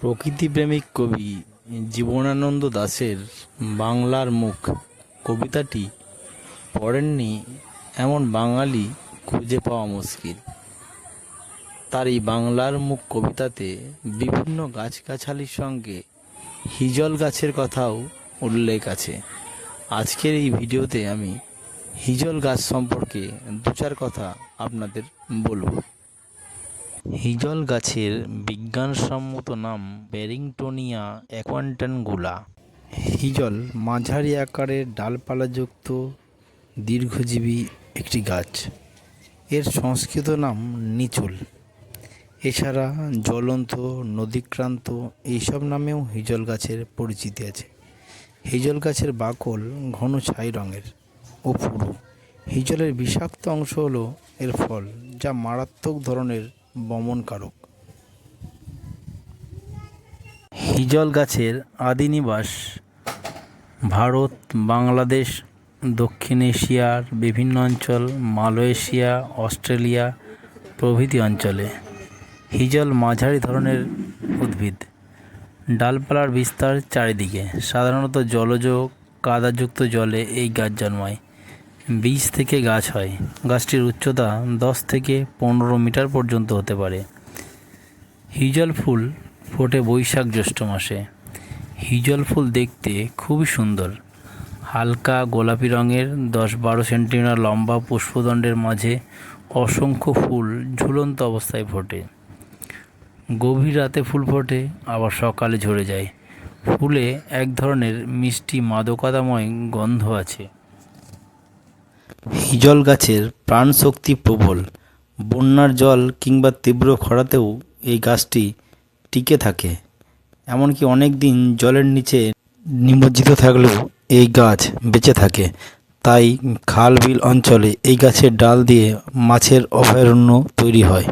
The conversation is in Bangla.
প্রকৃতিপ্রেমিক কবি জীবনানন্দ দাশের বাংলার মুখ কবিতাটি পড়েননি এমন বাঙালি খুঁজে পাওয়া মুশকিল। তার এই বাংলার মুখ কবিতাতে বিভিন্ন গাছগাছালির সঙ্গে হিজল গাছের কথাও উল্লেখ আছে। আজকের এই ভিডিওতে আমি হিজল গাছ সম্পর্কে দু চার কথা আপনাদের বলব। হিজল গাছের বিজ্ঞানসম্মত নাম ব্যারিংটোনিয়া অ্যাকোয়ান্টানগুলা হিজল মাঝারি আকারের ডালপালাযুক্ত, দীর্ঘজীবী একটি গাছ। এর সংস্কৃত নাম নিচুল। এছাড়া জ্বলন্ত, নদীক্রান্ত এইসব নামেও হিজল গাছের পরিচিতি আছে। হিজল গাছের বাকল ঘন ছাই রঙের ও পুরু। হিজলের বিষাক্ত অংশ হলো এর ফল, যা মারাত্মক ধরনের বমনকারক। হিজল গাছের আদি নিবাস ভারত, বাংলাদেশ, দক্ষিণ এশিয়ার বিভিন্ন অঞ্চল, মালয়েশিয়া, অস্ট্রেলিয়া প্রভৃতি অঞ্চলে হিজল মাঝারি ধরনের উদ্ভিদ। ডালপালার বিস্তার চারিদিকে। সাধারণত জলজ কাদাযুক্ত জলে এই গাছ জন্মায়। বীজ থেকে গাছ হয়। গাছটির উচ্চতা দশ থেকে পনেরো মিটার পর্যন্ত হতে পারে। হিজল ফুল ফোটে বৈশাখ জ্যৈষ্ঠ মাসে। হিজল ফুল দেখতে খুবই সুন্দর। হালকা গোলাপি রঙের দশ বারো সেন্টিমিটার লম্বা পুষ্পদণ্ডের মাঝে অসংখ্য ফুল ঝুলন্ত অবস্থায় ফোটে। গভীর রাতে ফুল ফোটে, আবার সকালে ঝরে যায়। ফুলে এক ধরনের মিষ্টি মাদকতাময় গন্ধ আছে। হিজল গাছের প্রাণশক্তি প্রবল। বন্যার জল কিংবা তীব্র খরাতেও এই গাছটি টিকে থাকে। এমনকি অনেক দিন জলের নিচে নিমজ্জিত থাকলেও এই গাছ বেঁচে থাকে। তাই খাল বিল অঞ্চলে এই গাছের ডাল দিয়ে মাছের অভয়ারণ্য তৈরি হয়।